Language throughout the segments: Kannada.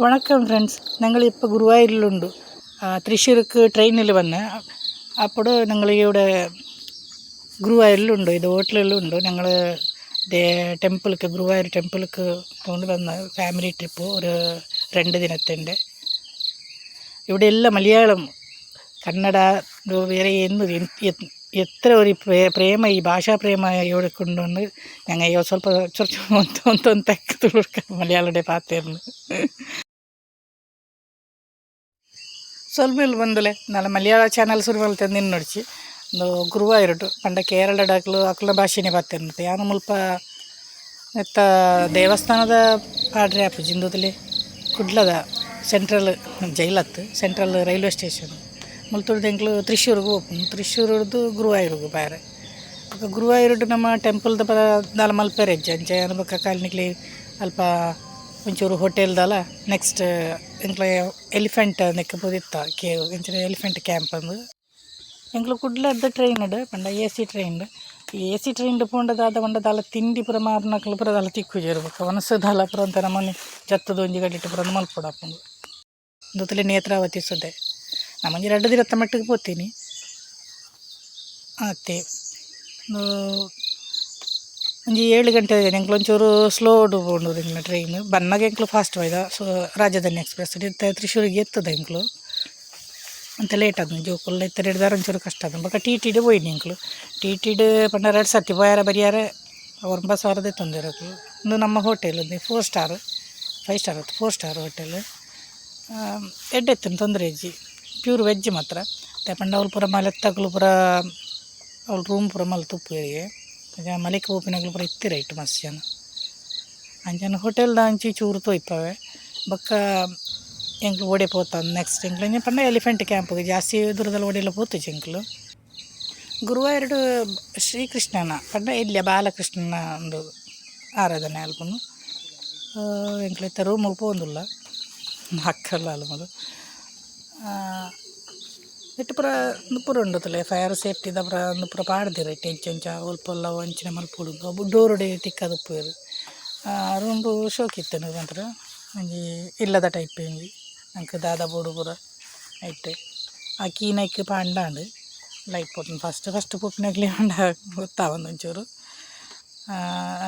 വണക്കം ഫ്രണ്ട്സ് ഞങ്ങൾ ഇപ്പോൾ ഗുരുവായൂരിലുണ്ട്. തൃശ്ശൂർക്ക് ട്രെയിനിൽ വന്ന്. അപ്പോൾ ഞങ്ങൾ ഇവിടെ ഗുരുവായൂരിലുണ്ട്. ഇത് ഹോട്ടലിലുണ്ട് ഞങ്ങൾ ടെമ്പിൾക്ക് ഗുരുവായൂർ ടെമ്പിൾക്ക് കൊണ്ട് വന്ന് ഫാമിലി ട്രിപ്പ് ഒരു രണ്ട് ദിനത്തിന്റെ. ഇവിടെ എല്ലാം മലയാളം കന്നഡ വേറെ എന്ന് എത്ര ഒരു പ്രേ പ്രേമ ഈ ഭാഷാപ്രേമ ഇവിടെ കൊണ്ടുവന്ന് ഞങ്ങൾ സ്വല്പം മലയാളിയുടെ പാത്തേർന്ന് സ്വൽപ്പം ബന്ധുലേ നല്ല മലയാള ചാനൽ ഒരു പോലത്തെ നിന്നടിച്ച് ഗുരുവായൂരിട്ട് പണ്ട് കേരളയുടെ അക്കളുടെ ഭാഷേനെ പാത്തേർന്നത് ഞാൻ നമ്മളിപ്പം എത്ത ദേവസ്ഥാനത്തെ പാടരാപ്പ് ജിന്ദുത്തിൽ കുഡ്ലത സെൻട്രൽ ജയിലത്ത് സെൻട്രൽ റെയിൽവേ സ്റ്റേഷൻ ಮುಲ್ತುಡ್ದು ಎಂಕ್ಲು ತ್ರಿಶೂರ್ಗೆ ಹೋಗ್ತೀನಿ ತ್ರಿಶೂರ್ದು ಗುರುವಾಯೂರ್ಗು ಬೊಕ ಗುರುವಾಯೂರುಡು ನಮ್ಮ ಟೆಂಪಲ್ದ ಪರ ದಾಲ ಮಲ್ಪೆರೆ ಅಂಚೆ ಅನ್ಬಕ್ಕ ಕಾಲಿನಿಕ್ಲಿ ಅಲ್ಪ ಒಂಚೂರು ಹೋಟೆಲ್ದಲ್ಲ ನೆಕ್ಸ್ಟ್, ಎಂಕ್ಲ ಎಲಿಫೆಂಟ್ ನೆಕ್ಕ ಪೋದಿತ್ತ ಕೇವ್ ಎಂಚಿನ ಎಲಿಫೆಂಟ್ ಕ್ಯಾಂಪ್ ಅಂದು. ಎಂಕ್ಲು ಅದ ಟ್ರೈನ್ ಪಂಡ A C train A C train ಪೋಂಡದಾದ ಪಂಡ ದಾಲ ತಿಂಡಿ ಪುರ ಮಾರ್ನಕ್ಲು ಪುರ ದಾಲ ತಿಕ್ಕು ಬೊಕ ವನಸ ದಾಲ ಪುರ ಅಂತ ನಮ್ಮನೆ ಜತ್ತದ ಒಂಜಿ ಗಡಿಟ್ಟು ಪುರ ಮಲ್ಪೊಡಾಪುಂಡು ದೊತ್ತಲೆ ನೇತ್ರಾವತಿ ಸುದ್ದೆ ನಮ್ಮಂಜಿ ಎರಡು ದಿನತ್ತ ಮಟ್ಟಿಗೆ ಪೋತೀನಿ ಒಂದು ಒಂಜಿ ಏಳು ಗಂಟೆ ಎಂಕ್ಲು ಒಂಚೂರು ಸ್ಲೋ ಪೋಂಡು ನಿನ್ನ ಟ್ರೈನ್ ಬನ್ನಾಗ ಎಂಕ್ಲು ಫಾಸ್ಟ್ ಹೋಯ್ದ. ಸೊ ರಾಜಧಾನಿ ಎಕ್ಸ್ಪ್ರೆಸ್ ಇತ್ತ ತ್ರಿಶೂರಿಗೆ ಎತ್ತದ ಎಂಕ್ಲು? ಅಂತ ಲೇಟ್ ಆದ್ ಜೋಕುಲ್ಲ ಇತ್ತ ಹಿಡ್ದಾರ, ಒಂಚೂರು ಕಷ್ಟ ಆದ ಬಕ ಟಿ ಟಿಡ್ ಹೋಯ್ನಿ ಎಂಕ್ಲು. ಟಿ ಟಿಡ್ ಪಂಡ ಎರಡು ಸರ್ತಿ ಪೋಯಾರ ಬರಿಯಾರ ಒಂಬತ್ತು ಸಾವಿರದೇ ತೊಂದಿರೋದು. ಒಂದು ನಮ್ಮ ಹೋಟೆಲ್ ಒಂದು four star five star four star hotel ಎಡ್ಡೆತ್ತನ ತೊಂದರೆ ಇಜ್ಜಿ. ಪ್ಯೂರ್ ವೆಜ್ ಮಾತ್ರ. ಮತ್ತೆ ಪಂಡ ಅವ್ಲು ಪೂರ ಅವ್ಳು ರೂಮ್ ಪೂರ ತುಪ್ಪು ಹೇಗೆ ಮಲಿಕ ಪೋಪಿನಾಗ್ಲು ಪೂರ ಇತ್ತಿರ ಇಟ್ಟು ಮಸ್ತ್ ಜನ ಹೋಟೆಲ್ ಹೋಟೆಲ್ದ ಅಂಚಿ ಚೂರು ತೋಯ್ಪವೆ ಬಕ್ಕ ಎಂಕ್ಲು ಓಡೆ ಪೋತ ನೆಕ್ಸ್ಟ್ ಎಂಕ್ಲು ಇಂಚ ಪಂಡ ಎಲಿಫೆಂಟ್ ಕ್ಯಾಂಪ್ಗೆ ಜಾಸ್ತಿ ದೂರದಲ್ಲಿ ಓಡೆಲ್ಲ ಪೋತು ಚೆಂಕ್ಲು ಗುರುವ ಎರಡು ಶ್ರೀಕೃಷ್ಣನ, ಪಂಡ ಇಲ್ಲ ಬಾಲಕೃಷ್ಣನ ಒಂದು ಆರಾಧನೆ ಅಲ್ಪನು ರೂಮ್ ರೂಮಿಗೆ ಪೋಂದಿಲ್ಲ ಹಕ್ಕಲ್ಲ ಅಲ್ಮದು ಇಟ್ಟು ಪುರ ಪುರ ಉಂಡುತ್ತಲೆ ಫೈರ್ ಸೇಫ್ಟಿದ ಪೂರ ಅಂದು ಪುರ ಪಾಡ್ದಿರ ಎಂಚ ಎಂಚ ಒಲ್ಪಲ್ಲ ವಂಚಿನ ಮಲ್ಪುಡುದು, ಅವು ಡೋರುಡೆ ಟಿಕ್ಕದು ಉಪ್ಪುವೆರು ರೂಮ್ಡು ಶೋಕಿತ್ತು ನಂತರ ಒಂಜಿ ಇಲ್ಲದ ಟೈಪ್ ಒಂಜಿ ನಂಗೆ ದಾದ ಬೋಡು ಪೂರ ಐತೆ ಆ ಕೀನಕ್ಕೆ ಪಾಂಡಾಂಡು ಲೈಟ್ ಪೋತು ಫಸ್ಟ್ ಫಸ್ಟ್ ಪುಪ್ಪಿನಾಗಲಿ ಪಾಂಡ ಗೊತ್ತಾವೊಂದು ಒಂಚೂರು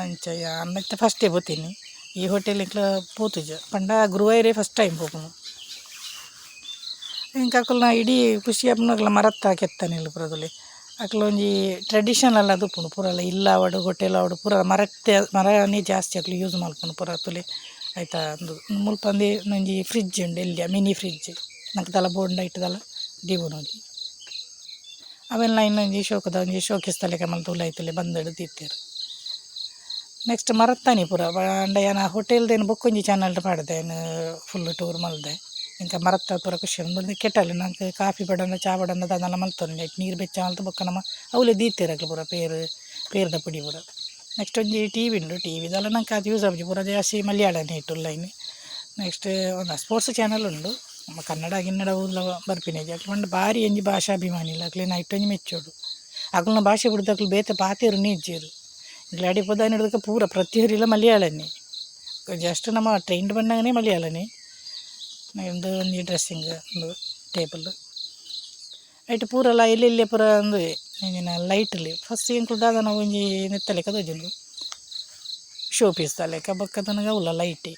ಅಂಚ ಫಸ್ಟ್ ಫಸ್ಟೇ ಬೋತೀನಿ ಈ ಹೋಟೆಲ್ ಇಕ್ಲ ಪೋತುಜ ಪಂಡ ಗುರುವಾಯೂರೇ ಫಸ್ಟ್ ಟೈಮ್ ಪೋಪುನು ಇಂಕ ಅಕಲ್ನ ಇಡೀ ಖುಷಿ ಹಬ್ಬನಾಗ್ಲ ಮರತ್ತ ಕೆತ್ತನಿಲ್ಲ ಪುರದಲ್ಲಿ. ಅಕ್ಲೊಂಜಿ ಟ್ರೆಡಿಷನಲ್ ಅದು ಉಪ್ಪುಂಡು ಪೂರಲ ಇಲ್ಲ ಅವಡು ಹೋಟೆಲ್ ಅವಡು ಪೂರ ಮರತ್ತೆ ಮರನೇ ಜಾಸ್ತಿ ಅಕ್ಲು ಯೂಸ್ ಮಾಡ್ಕೊಂಡು ಪೂರ ತುಲೆ. ಆಯ್ತಾ, ಅಂದು ಮುಲ್ಪ ನಂಜಿ ಫ್ರಿಜ್ ಉಂಡು ಎಲ್ಲಿಯ ಮಿನಿ ಫ್ರಿಜ್ ತಲ ಬೋಂಡ ಇಟ್ಟದಲ್ಲ ದೀವನೊಂಜಿ ಅವೆಲ್ಲ ಇನ್ನೊಂದು ಶೋಕದ, ಒಂಜಿ ಶೋಕಿಸ್ ಕಮಲ್ ತೂಲ ಆಯ್ತಲೆ ಬಂದಡು ತಿತ್ತೇರು ನೆಕ್ಸ್ಟ್ ಮರತ್ತಾನಿ ಪೂರ, ಅಂಡ ಏನ ಹೋಟೆಲ್ದೇನು ಬೊಕ್ಕೊಂಜಿ ಚಾನಲ್ ಪಾಡ್ದೆ ಫುಲ್ ಟೂರ್ ಮಲ್ದೆ. ಇಂಕ ಮರತ್ತ ಪೂರ ಖುಷಿ ಬಂದು ಕೆಟ್ಟಲ್ಲ, ನಂಗೆ ಕಾಫಿ ಬಡನ ಚಾ ಬಡನ ಅದನ್ನೆಲ್ಲ ಮಲ್ತೊಂದು ನೀರು ಬೆಚ್ಚ ಮಲ್ತು ಬೊಕ್ಕ ನಮ್ಮ ಅವಲೆ ದೀತಿರಕ್ಲು ಪೂರ, ಪೇರು, ಪೇರ್ದ ಪುಡಿ ಪೂರ. ನೆಕ್ಸ್ಟ್ ಒಂಜಿ ಟಿ ವಿ ಉಂಡು ಟಿ ವಿದೆಲ್ಲ ನಂಗೆ ಅದು ಯೂಸ್ ಆಗಿ ಪೂರ ಜಾಸ್ತಿ ಮಲಯಾಳನೇ ಇಟ್ಟು ಲೈನ್ ನೆಕ್ಸ್ಟ್ ಒಂದು ಸ್ಪೋರ್ಟ್ಸ್ ಚಾನಲ್ ಉಂಡು, ನಮ್ಮ ಕನ್ನಡ, ಗಿನ್ನಡ, ಊರ್ಲ ಬರ್ಪಿನೇಜಿ ಅಕ್ಲು ಪಂಡ ಭಾರಿ ಒಂಜಿ ಭಾಷಾ ಅಭಿಮಾನಿ ಅಕ್ಲೆ ನಾ ಇಟ್ಟೊಂಜಿ ಮೆಚ್ಚೋಡು. ಅಕ್ಲನ ಭಾಷೆ ಬಿಡ್ದಕ್ಲು ಬೇತೆ ಪಾತೇರು ನೀಜ್ಜೇರು. ಗ್ಲಾಡಿ ಪದಾನ ಹಿಡ್ದಕ್ಕೆ ಪೂರ ಪ್ರತಿಯೊರಿಲ್ಲ ಮಲಯಾಳನೇ. ಜಸ್ಟ್ ನಮ್ಮ ಟ್ರೈನ್ ಬಂದಾಗನೇ ಮಲಯಾಳನೇ. ಒಂದು ಒಂದು ಡ್ರೆಸ್ಸಿಂಗ್ ಒಂದು ಟೇಬಲ್ ಐಟ್ ಪೂರಲ ಇಲ್ಲಿ ಪೂರ ಒಂದು ಇಂಜಿನ ಲೈಟ್ಲಿ ಫಸ್ಟ್ ಇಂಕ್ಲೂಡ್ ನಾವು ಒಂಜಿ ನೆತ್ತಲೆಕ ತೋಜುಂಡು ಶೋ ಪೀಸ್ ತಲೆಕ ಬಕ್ಕ ತನಗ ಅವಲ್ಲ ಲೈಟಿ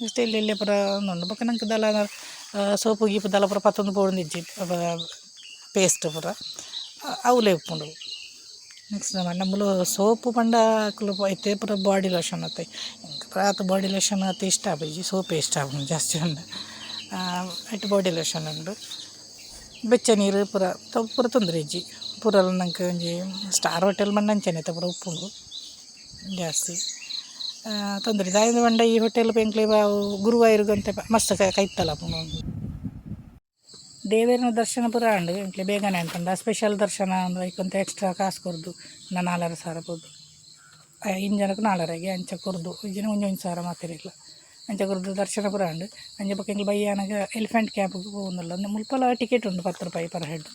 ಇಷ್ಟ ಇಲ್ಲಿ ಇಲ್ಲಿ ಪೂರ ಒಂದುಂಡು ಬಕ್ಕ ನಂಗೆ ದಲ ಸೋಪು ಗೀಪು ದಲ ಪೂರ ಪತ್ತೊಂದು ಬೋರ್ಡ್ ಇಜ್ಜಿ ಪೇಸ್ಟ್ ಪೂರ ಅವಲೇ ಉಪ್ಪುಂಡು ನಮ್ಮಲು ಸೋಪು ಪಂಡ అయితే ಐತೆ ಪೂರ ಬಾಡಿ ಲೋಷನ್ ಅತ್ತೆ ಪ್ರಾತ್ ಬಾಡಿ ಲೋಷನ್ ಅತ್ತೆ ಇಷ್ಟ ಆಪುಜಿ ಸೋಪೇ ಇಷ್ಟ ಜಾಸ್ತಿ ಉಂಡು ಐಟ್ ಬಾಡಿ ಲೋಷನ್ ಉಂಡು. ಬೆಚ್ಚ ನೀರು, ಪೂರ ಪೂರ ತೊಂದರೆ ಇಜ್ಜಿ. ಪೂರ ನಂಗೆ ಒಂಜಿ ಸ್ಟಾರ್ ಹೋಟೆಲ್ ತ ಪೂರ ಉಪ್ಪುಂಡು. ಜಾಸ್ತಿ. ತೊಂದರೆ ದಾಯದ ಬಂಡ ಈ ಹೋಟೆಲ್ ಪೆಂಕ್ಲೆ ಗುರುವಾಯಿರ್ಗಂತೆ ಮಸ್ತ್ ಕೈತಲ್ಲ ಪುನು ದೇವರನ ದರ್ಶನ ಪೂರ ಅಂಡು ಎಂಕ್ಲೆ ಬೇಗನೆ ಅಂತಂಡ ಸ್ಪೆಷಲ್ ದರ್ಶನ ಅಂದ್ರೆ ಕೊಂತ ಎಕ್ಸ್ಟ್ರಾ ಕಾಸು ಕೊರ್ದು ನಾ ನಾಲ್ವರು ಸಾರ ಪೋದು ಜನಕ್ಕೆ ನಾಲ್ಕರಾಗಿ ಅಂಚ ಕೊರ್ದು ಇಂಜಿನ ಒಂಜಿ ಒಂದು ಸಾರ ಮಾತಿರಲಿಲ್ಲ ಅಂಚ ಕೊರ್ದು ದರ್ಶನ ಪೂರ ಅಂಡು ಅಂಚ ಪಕ್ಕ ಎಂಕ್ಲೆ ಬೈಯಾನಾಗ ಎಲಿಫೆಂಟ್ ಕ್ಯಾಂಪ್ಗೆ ಹೋಗುದಿಲ್ಲ ಮುಲ್ಪಲ ಟಿಕೆಟ್ ಉಂಟು, ಪತ್ತು ರೂಪಾಯಿ ಪರ ಹೆಡ್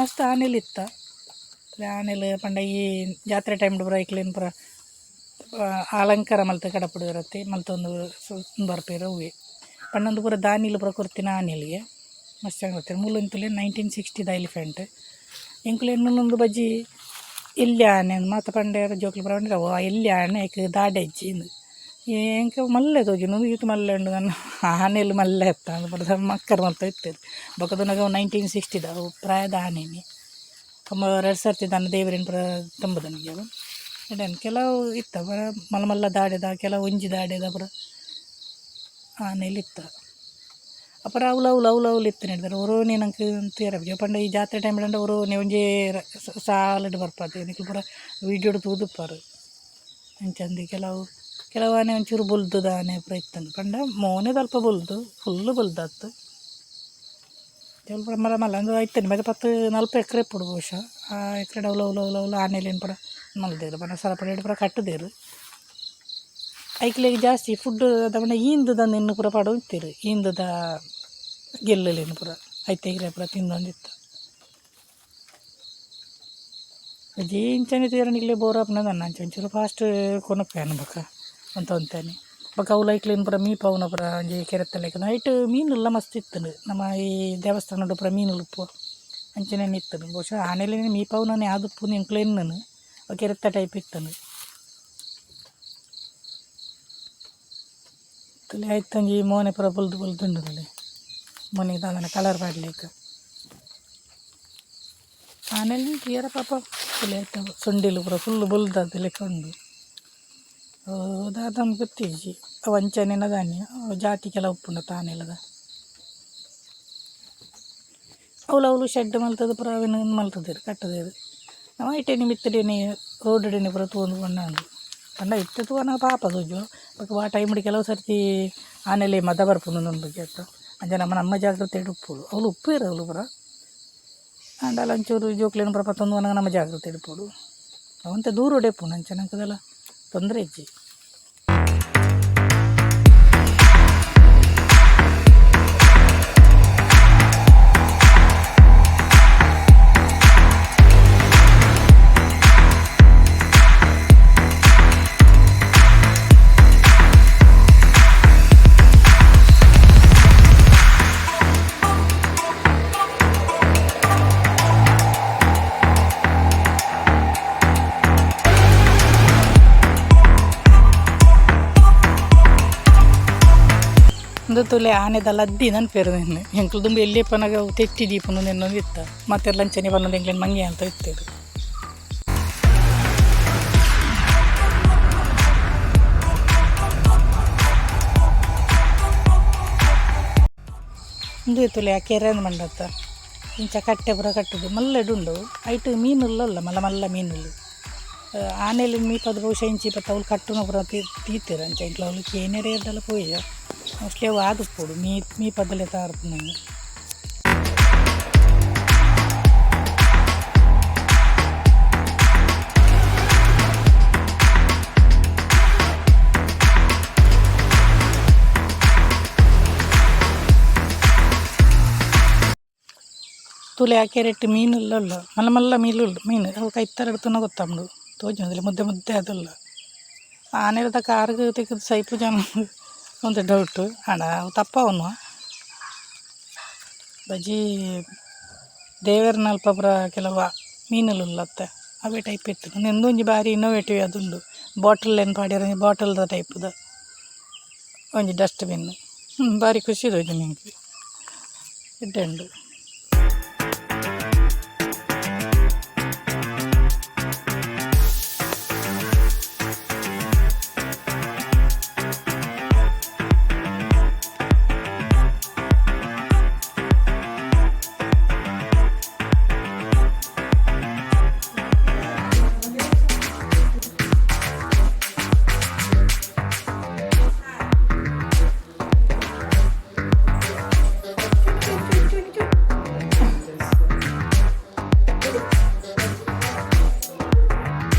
ಮಸ್ತ್ ಆನೆಲಿತ್ತ ಆನೆಲ್ ಪಂಡ ಈ ಜಾತ್ರೆ ಟೈಮ್ ಪೂರ ಇಕ್ಲೇನು ಪುರ ಅಲಂಕಾರ ಮಲ್ತ ಕಡಪುಡು ಮಲ್ತೊಂದು ಬರ್ಪೇರ ಹೂವೆ. ಪಂಡೊಂದು ಪೂರ ದಾನಿಲು ಪೂರ ಕೊರ್ತಿನ ಆನೆಲಿಗೆ. ಮಸ್ತ್ ಚೆನ್ನಾಗಿ ಬರ್ತಾರೆ ಮೂಲಂತುಲೆ ನೈನ್ಟೀನ್ ಸಿಕ್ಸ್ಟಿದ ಎಲಿಫೆಂಟ್ ಎಂಕುಲೆ ಇನ್ನೊಂದು ಬಜ್ಜಿ ಎಲ್ಲಿ ಆನೆ ಮಾತ ಪಂಡೆ ಜೋಕ್ಲು ಬರವಂಡ್ರೆ ಓ ಎಲ್ಲಿ ಆನೆ ಏಕ ದಾಡೆ ಎಂದು ಎಂಕ ಮಲ್ಲೆ ತೋಜುನು ಈತು ಮಲ್ಲೆ ಉಂಡು ನನ್ನ. ಆನೆಯಲ್ಲಿ ಮಲ್ಲೆ ಎತ್ತ ಅಂದ್ರೆ ಮಕ್ಕರು ಮಲ್ತ ಇರ್ತದೆ ಬೊಕದನಾಗ ನೈನ್ಟೀನ್ ಸಿಕ್ಸ್ಟಿದ ಅವು ಪ್ರಾಯದ ಆನೆನಿ. ತುಂಬ ಎರಡು ಸರ್ತಿ ನನ್ನ ದೇವರಿನ ಪುರ ನನಗೆ ಅವು ಇಡನ್ ಕೆಲವು ಇತ್ತ, ಬರ ಮಲ್ಲ ಮಲ್ಲ ದಾಡೆದ, ಕೆಲವು ಒಂಜಿ ದಾಡೆದ ಪುರ ಆನೆಯಲ್ಲಿ ಇತ್ತ. ಅಪರ ಅವ್ಲು ಅವ್ಲು ಅವ್ಲು ಅವ್ಲು ಇತ್ತು ನಡೆದಾರೆ. ಒರೋನಿ ನಂಗೆ ತೇರ ಪಂಡ ಈ ಜಾತ್ರೆ ಟೈಮ್ ಅವರು ಒರೋನಿ ಒಂಜಿ ಸಾಲಿಡ್ ಬರ್ಪಾತೆ ನಿಕ್ಲು ಪೂರ ವೀಡಿಯೋಡ್ ತೂದುಪ್ಪಾರು ಅಂಚಂದಿ ಕೆಲವು ಕೆಲವು ಆನೆ ಒಂಚೂರು ಬುಲ್ದುದ ಆನೆ ಪೂರ ಇತ್ತಂದು ಪಂಡ ಮೋನೆ ಸ್ವಲ್ಪ ಬುಲ್ದು ಫುಲ್ಲು ಬುಲ್ದತ್ತು ಸ್ವಲ್ಪ ಮರ ಮಲ್ಲ ಅಂದ್ರೆ ಐತನಿ ಮತ್ತೆ ಪತ್ತು ನಲ್ಪ ಎಕರೆ ಪುಡು ಬಹುಶಃ. ಆ ಎಕರೆ ಅವ್ಲು ಅವ್ಲು ಅವ್ಲು ಅವ್ಲು ಆನೆಲೇನು ಪೂರ ಮಲ್ದೇರು. ಬನ ಸರಪಡೆ ಪಡ ಪೂರ ಕಟ್ಟದೇರು. ಐಕ್ಲೆಗ್ ಜಾಸ್ತಿ ಫುಡ್ ದಮನ ಈಂದದ ಇನ್ನು ಪೂರ ಪಾಡು ಇತ್ತೀರು ಈಂದದ ಗೆಲ್ಲಲಿನ ಪೂರ. ಐತೆಗ್ರೆ ಪೂರ ತಿಂದೊಂದಿತ್ತು. ಅಜ್ಜಿ ಇಂಚನೆ ತೀರನಿಗ್ಲೆ ಬೋರ್ ಅಪ್ನದ ನನ್ನ ಚಂಚೂರು ಫಾಸ್ಟ್ ಕೊನಪ್ಯಾನ ಬಕ ಅಂತ ಅಂತಾನೆ ಬಕ ಅವು ಲೈಕ್ಲೇನು ಪೂರ ಮೀ ಪವನ ಪುರ ಅಂಜಿ ಕೆರೆತ್ತಲೆಕ ನೈಟ್ ಮೀನುಲ್ಲ ಮಸ್ತ್ ಇತ್ತು ನಮ್ಮ ಈ ದೇವಸ್ಥಾನದ ಪೂರ ಮೀನು ಉಪ್ಪು ಅಂಚನೆ ಇತ್ತು ಬಹುಶಃ ಆನೆಲೇನೆ ಮೀ ಪವನೇ ನಿಂಕ್ಲೇನು ನಾನು ಕೆರೆತ್ತ ಟೈಪ್ ಇತ್ತನು ತಲೆ ತಂಗಿ ಮೋನೆ ಪೂರ ಬುಲ್ದು ಬುಲ್ದು ಉಂಡು ತಲೆ ಮನೆಗೆ ತಂದನ ಕಲರ್ ಮಾಡ್ಲಿಕ್ಕೆ. ಆನೆಲ್ಲಿ ಕ್ಲಿಯರ ಪಾಪ ತಲೆ ಆಯ್ತು ಸೊಂಡಿಲು ಪೂರ ಫುಲ್ ಬುಲ್ದ ಲೆಕ್ಕ ಕಂಡು ದಾದಮ್ ಗೊತ್ತಿಜ್ಜಿ ವಂಚನೆನ ಅವು ಜಾತಿ ಕೆಲ ಉಪ್ಪುಂಡ ತಾನೆಲ್ಲದ ಅವಳು ಅವಳು ಶೆಡ್ ಮಲ್ತದ ಪುರ ಅವಿನ ಕಟ್ಟದೇ ಕಟ್ಟದೇರು ನಾವು ಐಟೆ ನಿಮಿತ್ತಡೇನೆ ರೋಡಡೇನೆ ಪುರ ತೋಂದು ಬಂಡು ಪಂಡ ಇರ್ತಿತ್ತು ಅನ್ನ ಪಾಪ ಸೂಜು. ಬಟ್ ಆ ಟೈಮ್ಡ್ ಕೆಲವು ಸರ್ತಿ ಆನೆಲೆ ಮದ ಬರ್ಪುಂಡು ಬಗ್ಗೆ ಆಯ್ತು ಅಂಚ ನಮ್ಮ ನಮ್ಮ ಜಾಗ್ರತೆ ಇಡು ಉಪ್ಪುಡು. ಅವಳು ಉಪ್ಪು ಇರ ಅವಳು ಪುರ. ಅಂಡಲ್ಲ ಒಂಚೂರು ಜೋಕ್ಲೇನು ಪುರ ಪತ್ತೊಂದು ನಮ್ಮ ಜಾಗ್ರತೆ ಇಡ್ಪುಡು ಅವಂತ ದೂರ ಹೊಡೆಪು ನನ್ನ ತೊಂದರೆ ಇಜ್ಜಿ. ಒಂದು ತುಲೆ ಆನೆದಲ್ಲ ಅದ್ದಿ ಪೇರು ನಿನ್ನೆ. ಎಂಕ್ಲು ದುಂಬು ಎಲ್ಲಿ ಪನಗ ತೆತ್ತಿ ದೀಪನು ನಿನ್ನೊಂದು ಇತ್ತ. ಮತ್ತೆ ಲಂಚನೆ ಬಂದೊಂದು ಹೆಂಗ್ಲೆನ್ ಮಂಗೆ ಅಂತ ಇತ್ತೇರು ಒಂದು ತುಲೆ ಆ ಕೆರೆ ಮಂಡತ್ತ. ಇಂಚ ಕಟ್ಟೆ ಪುರ ಕಟ್ಟುದು. ಮಲ್ಲೆಡುಂಡು ಐಟು ಮೀನುಲ್ಲಲ್ಲ, ಮಲ್ಲ ಮಲ್ಲ ಮೀನುಲ್ಲು ಆನೆಲಿ ಮೀಪದ ಬಹುಶಃ ಇಂಚಿ ಪತ್ತ ಅವ್ಳು ಕಟ್ಟುನ ಪುರ ತೀರ್ತೀರ ಅಂಚ. ಇಂಟ್ಲ ಅವ್ಲು ಕೇನೆರೆ ಇದ್ದಲ್ಲ ಪೋಯ ಮೋಸ್ಟ್ಲಿ ಅವು ಆದುಪ್ಪೋಡು ಮೀ ಮೀಪದಲ್ಲೇ ತಾರ್ಪು ನಂಗೆ ತುಲೆ ಆ ಕೆರೆಟ್ ಮೀನುಲ್ಲ ಮಲ್ಲ ಮಲ್ಲ ಮೀನು ಮೀನು ಅವು ಕೈತರ ಹಿಡ್ತನ ಗೊತ್ತಂಡು ತೋಜುಂದಿಲ್ಲ ಮುದ್ದೆ ಮುದ್ದೆ ಅದಲ್ಲ ಆನೆದ ಕಾರ್ಗೆ ತೆಗೆದು ಸೈಪು ಜನ ಒಂದು ಡೌಟು ಹಣ ತಪ್ಪ ಅವನು ಬಜ್ಜಿ ದೇವರ ಅಲ್ಪ ಪುರ ಕೆಲವು ಮೀನುಲುಲ್ಲತ್ತೆ. ಅವೇ ಟೈಪ್ ಇತ್ತು. ನಿಂದೊಂಜಿ ಬಾರಿ ಇನ್ನೋವೇಟಿವ್ ಅದುಂಡು ಬಾಟಲ್ ಏನು ಪಾಡ್ಯಾರ ಬಾಟಲ್ದ ಟೈಪ್ದ ಒಂಜಿ ಡಸ್ಟ್ಬಿನ್ ಬಾರಿ ಖುಷಿ ತೋಜು ನಿಂಗೆ. ಇಡ್ಡೆ ಉಂಡು